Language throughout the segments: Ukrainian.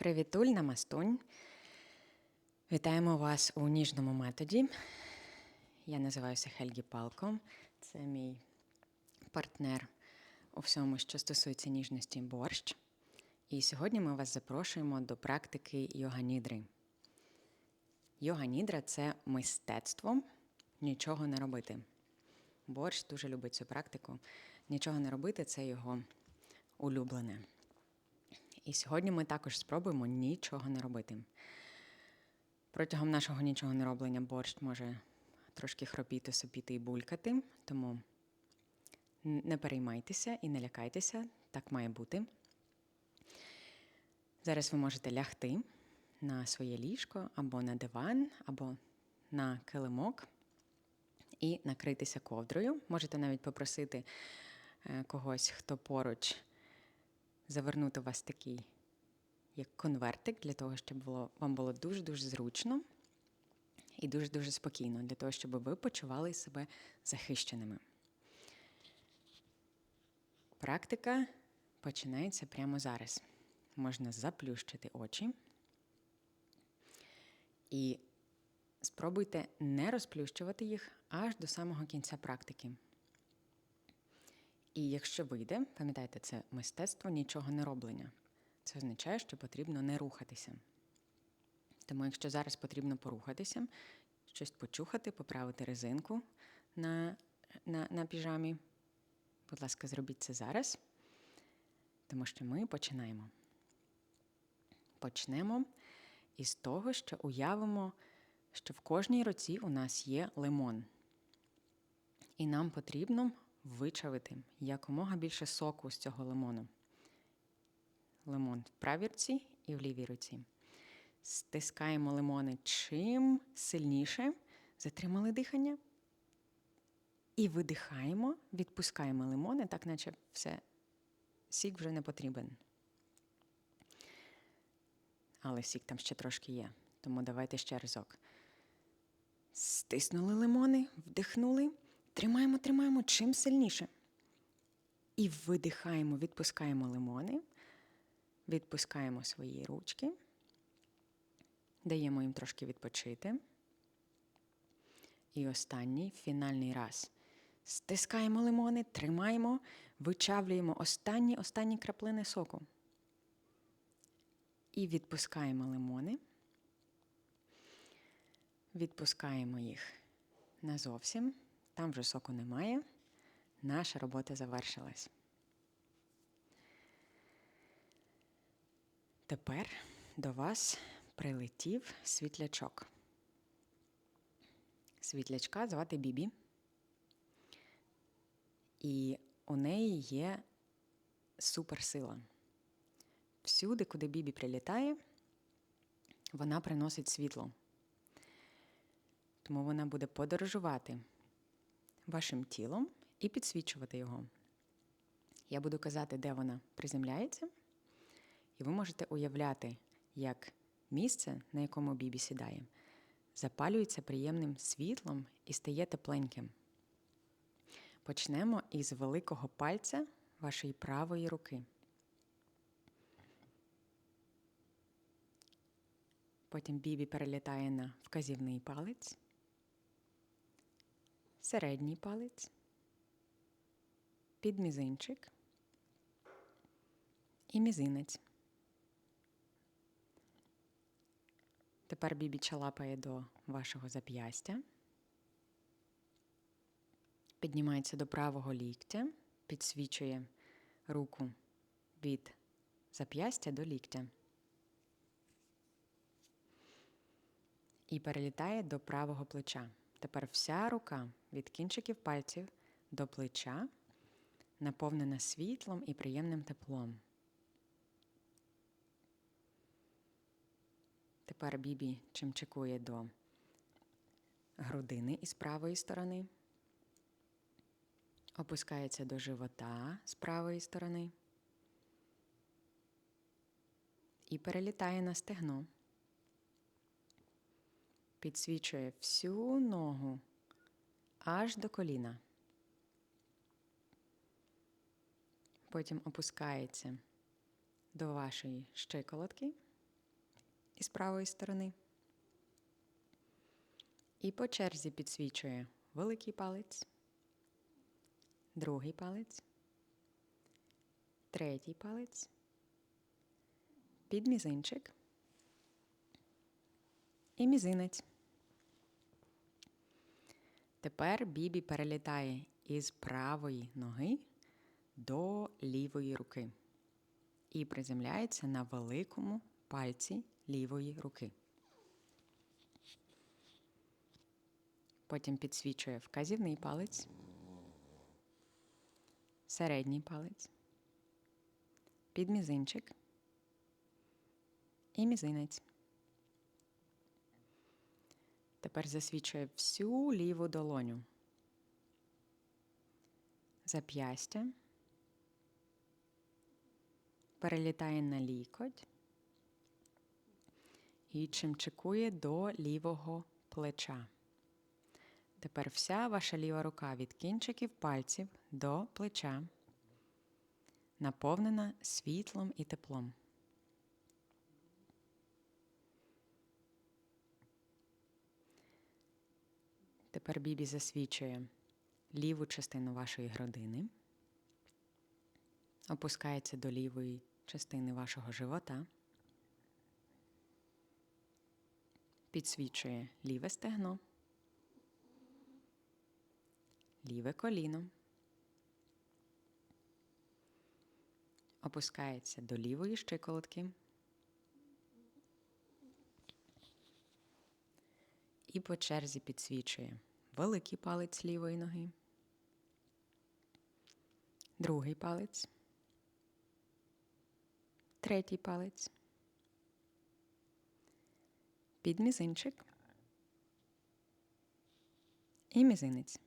Привітуль, намастунь. Вітаємо вас у ніжному методі. Я називаюся Хельгі Палко. Це мій партнер у всьому, що стосується ніжності борщ. І сьогодні ми вас запрошуємо до практики йога-нідри. Йога-нідра – це мистецтво нічого не робити. Борщ дуже любить цю практику. Нічого не робити це його улюблене. І сьогодні ми також спробуємо нічого не робити. Протягом нашого нічого не роблення борщ може трошки хропіти, сопіти і булькати, тому не переймайтеся і не лякайтеся, так має бути. Зараз ви можете лягти на своє ліжко або на диван, або на килимок і накритися ковдрою. Можете навіть попросити е, когось, хто поруч, завернути у вас такий як конвертик, для того, щоб було, вам було дуже-дуже зручно і дуже-дуже спокійно, для того, щоб ви почували себе захищеними. Практика починається прямо зараз. Можна заплющити очі і спробуйте не розплющувати їх аж до самого кінця практики. І якщо вийде, пам'ятайте, це мистецтво нічого не роблення. Це означає, що потрібно не рухатися. Тому, якщо зараз потрібно порухатися, щось почухати, поправити резинку на, на, на піжамі, будь ласка, зробіть це зараз, тому що ми починаємо. Почнемо із того, що уявимо, що в кожній руці у нас є лимон. І нам потрібно вичавити якомога більше соку з цього лимону. Лимон в правій руці і в лівій руці. Стискаємо лимони чим сильніше, затримали дихання. І видихаємо, відпускаємо лимони, так наче все, сік вже не потрібен. Але сік там ще трошки є. Тому давайте ще разок. Стиснули лимони, вдихнули, тримаємо, тримаємо чим сильніше. І видихаємо, відпускаємо лимони, відпускаємо свої ручки, даємо їм трошки відпочити. І останній фінальний раз. Стискаємо лимони, тримаємо, вичавлюємо останні останні краплини соку. І відпускаємо лимони. Відпускаємо їх назовсім. Там вже соку немає. Наша робота завершилась. Тепер до вас прилетів світлячок. Світлячка звати Бібі. І у неї є суперсила. Всюди, куди Бібі прилітає, вона приносить світло. Тому вона буде подорожувати вашим тілом і підсвічувати його. Я буду казати, де вона приземляється, і ви можете уявляти, як місце, на якому бібі сідає, запалюється приємним світлом і стає тепленьким. Почнемо із великого пальця вашої правої руки. Потім бібі перелітає на вказівний палець, середній палець, підмізинчик і мізинець. Тепер бібі чалапає до вашого зап'ястя, піднімається до правого ліктя, підсвічує руку від зап'ястя до ліктя. І перелітає до правого плеча. Тепер вся рука від кінчиків пальців до плеча наповнена світлом і приємним теплом. Тепер Бібі чимчикує до грудини із правої сторони, опускається до живота з правої сторони і перелітає на стегно. Підсвічує всю ногу аж до коліна. Потім опускається до вашої щиколотки із правої сторони. І по черзі підсвічує великий палець, другий палець, третій палець, підмізинчик і мізинець. Тепер Бібі перелітає із правої ноги до лівої руки і приземляється на великому пальці лівої руки. Потім підсвічує вказівний палець, середній палець, підмізинчик і мізинець. Тепер засвічує всю ліву долоню. Зап'ястя. Перелітає на лікоть і чимчикує до лівого плеча. Тепер вся ваша ліва рука від кінчиків пальців до плеча наповнена світлом і теплом. Тепер Бібі засвічує ліву частину вашої грудини, опускається до лівої частини вашого живота, підсвічує ліве стегно, ліве коліно, опускається до лівої щиколотки. І по черзі підсвічує. Великий палець лівої ноги, другий палець, третій палець, підмізинчик. І мізинець.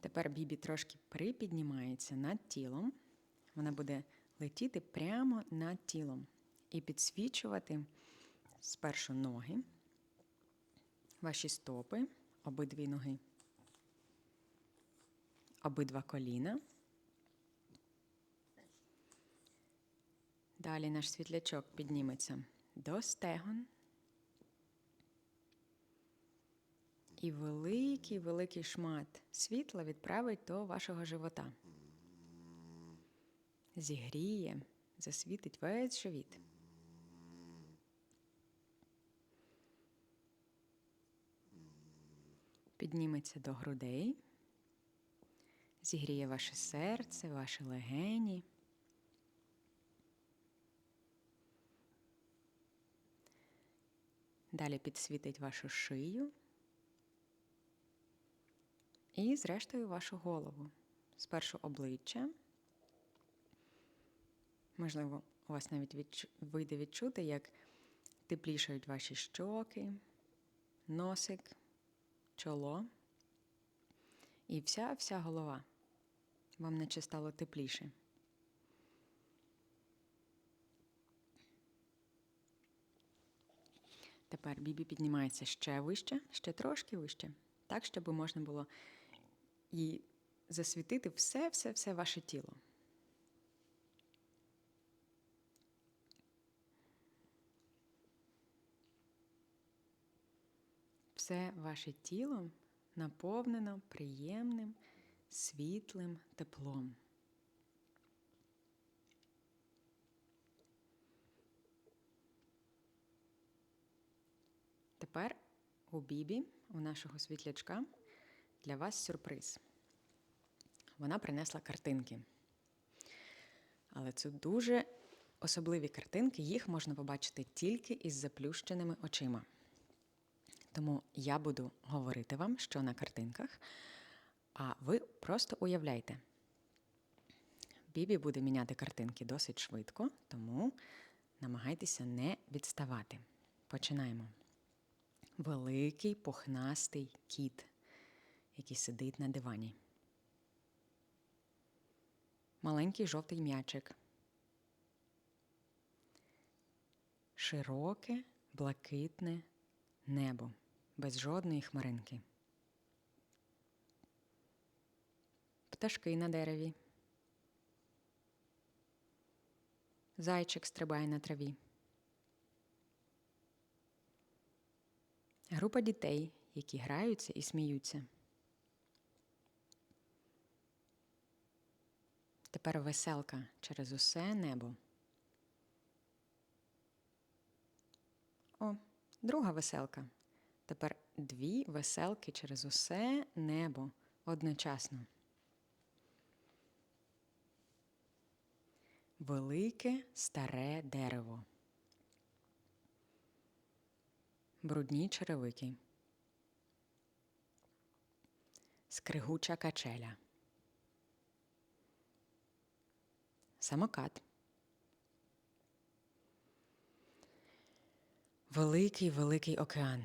Тепер бібі трошки припіднімається над тілом. Вона буде летіти прямо над тілом і підсвічувати спершу ноги, ваші стопи, обидві ноги, обидва коліна. Далі наш світлячок підніметься до стегон. І великий великий шмат світла відправить до вашого живота зігріє, засвітить весь живіт. Підніметься до грудей, зігріє ваше серце, ваші легені. Далі підсвітить вашу шию і, зрештою, вашу голову. Спершу обличчя. Можливо, у вас навіть відчу... вийде відчути, як теплішають ваші щоки, носик, чоло і вся вся голова. Вам наче стало тепліше. Тепер бібі піднімається ще вище, ще трошки вище, так, щоб можна було і засвітити все-все-все ваше тіло. Все ваше тіло наповнено приємним, світлим теплом. Тепер у Бібі, у нашого світлячка, для вас сюрприз. Вона принесла картинки. Але це дуже особливі картинки, їх можна побачити тільки із заплющеними очима. Тому я буду говорити вам, що на картинках, а ви просто уявляйте. Бібі буде міняти картинки досить швидко, тому намагайтеся не відставати. Починаємо. Великий пухнастий кіт, який сидить на дивані. Маленький жовтий м'ячик. Широке, блакитне небо без жодної хмаринки. пташки на дереві. Зайчик стрибає на траві. Група дітей, які граються і сміються. Тепер веселка через усе небо. О, друга веселка. Тепер дві веселки через усе небо одночасно. Велике старе дерево. Брудні черевики. Скригуча качеля. Самокат. Великий великий океан.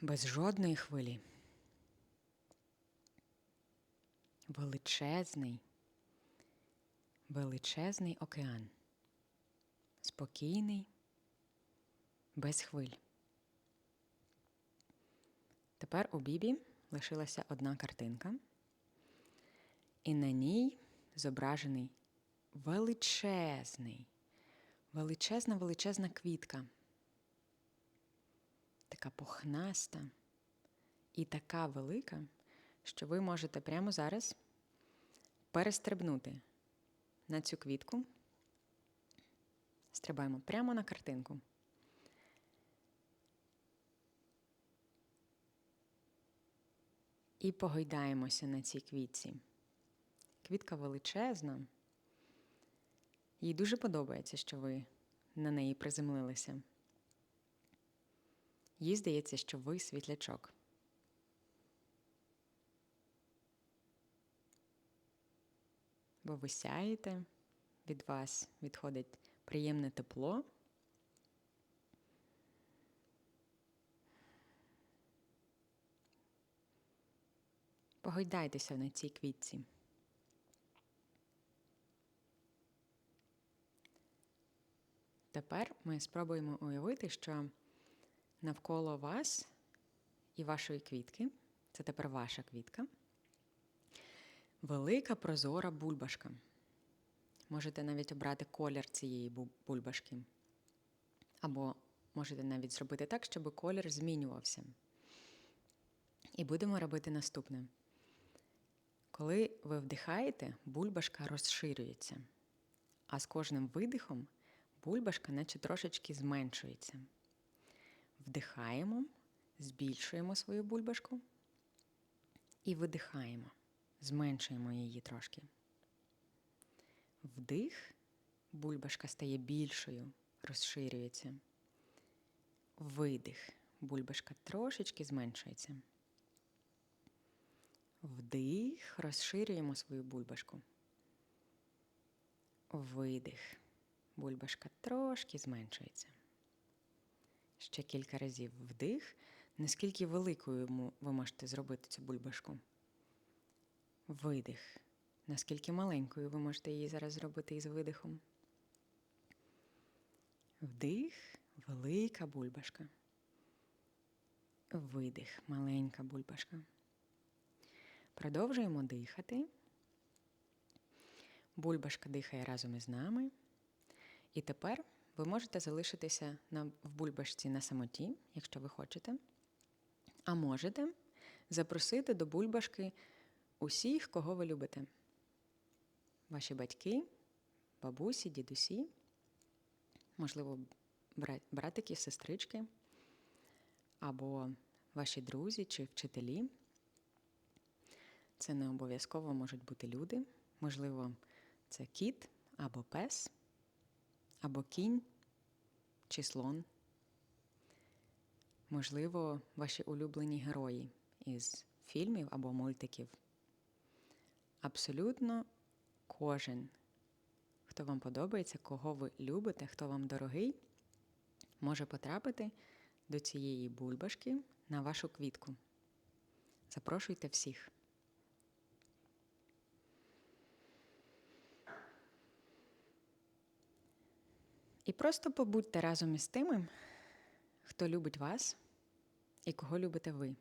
Без жодної хвилі. Величезний, величезний океан. Спокійний, без хвиль. Тепер у Бібі лишилася одна картинка, і на ній зображений величезний, величезна величезна квітка. Така пухнаста і така велика, що ви можете прямо зараз перестрибнути на цю квітку. Стрибаємо прямо на картинку. І погойдаємося на цій квітці. Квітка величезна. Їй дуже подобається, що ви на неї приземлилися. Їй здається, що ви світлячок. Бо ви сяєте, від вас відходить приємне тепло. Погойдайтеся на цій квітці. Тепер ми спробуємо уявити, що навколо вас і вашої квітки, це тепер ваша квітка, велика прозора бульбашка. Можете навіть обрати колір цієї бульбашки. Або можете навіть зробити так, щоб колір змінювався. І будемо робити наступне. Коли ви вдихаєте, бульбашка розширюється, а з кожним видихом бульбашка наче трошечки зменшується. Вдихаємо, збільшуємо свою бульбашку і видихаємо, зменшуємо її трошки. Вдих, бульбашка стає більшою, розширюється. Видих, бульбашка трошечки зменшується. Вдих, розширюємо свою бульбашку. Видих. Бульбашка трошки зменшується. Ще кілька разів вдих. Наскільки великою ви можете зробити цю бульбашку? Видих. Наскільки маленькою ви можете її зараз зробити із видихом? Вдих, велика бульбашка. Видих, маленька бульбашка. Продовжуємо дихати. Бульбашка дихає разом із нами. І тепер ви можете залишитися на, в бульбашці на самоті, якщо ви хочете. А можете запросити до бульбашки усіх, кого ви любите. Ваші батьки, бабусі, дідусі, можливо, братики, сестрички, або ваші друзі чи вчителі. Це не обов'язково можуть бути люди. Можливо, це кіт або пес, або кінь чи слон. Можливо, ваші улюблені герої із фільмів або мультиків. Абсолютно кожен, хто вам подобається, кого ви любите, хто вам дорогий, може потрапити до цієї бульбашки на вашу квітку. Запрошуйте всіх. І просто побудьте разом із тими, хто любить вас і кого любите ви.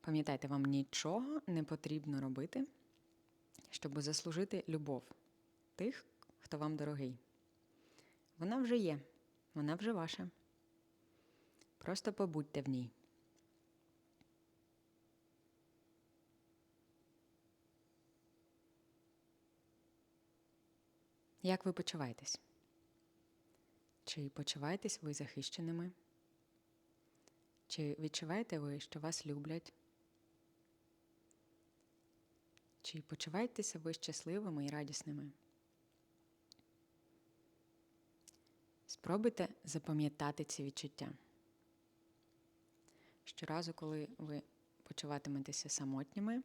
Пам'ятайте, вам нічого не потрібно робити, щоб заслужити любов тих, хто вам дорогий. Вона вже є, вона вже ваша. Просто побудьте в ній. Як ви почуваєтесь? Чи почуваєтесь ви захищеними? Чи відчуваєте ви, що вас люблять? Чи почуваєтеся ви щасливими і радісними? Спробуйте запам'ятати ці відчуття. Щоразу, коли ви почуватиметеся самотніми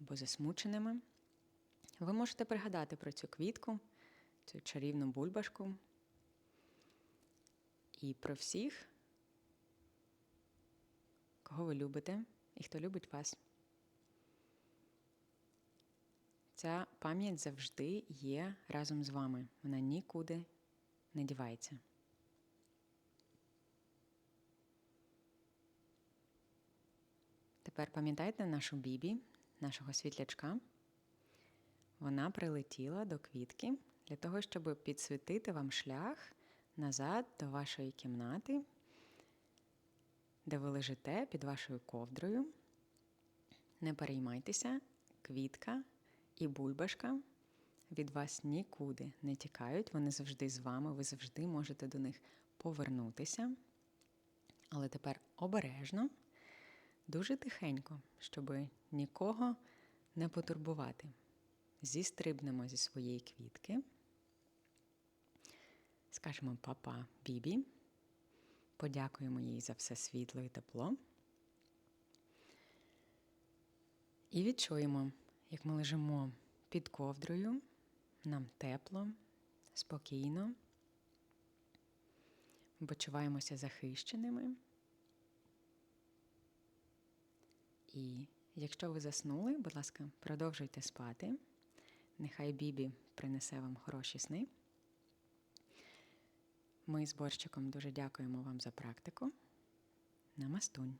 або засмученими, ви можете пригадати про цю квітку, цю чарівну бульбашку і про всіх, кого ви любите і хто любить вас. Ця пам'ять завжди є разом з вами. Вона нікуди не дівається. Тепер пам'ятайте нашу бібі, нашого світлячка. Вона прилетіла до квітки для того, щоб підсвітити вам шлях назад до вашої кімнати, де ви лежите під вашою ковдрою. Не переймайтеся, квітка і бульбашка від вас нікуди не тікають, вони завжди з вами, ви завжди можете до них повернутися. Але тепер обережно, дуже тихенько, щоб нікого не потурбувати. Зістрибнемо зі своєї квітки. Скажемо папа Бібі. Подякуємо їй за все світло і тепло. І відчуємо, як ми лежимо під ковдрою, нам тепло, спокійно, почуваємося захищеними. І якщо ви заснули, будь ласка, продовжуйте спати. Нехай Бібі принесе вам хороші сни. Ми з борщиком дуже дякуємо вам за практику. Намастунь!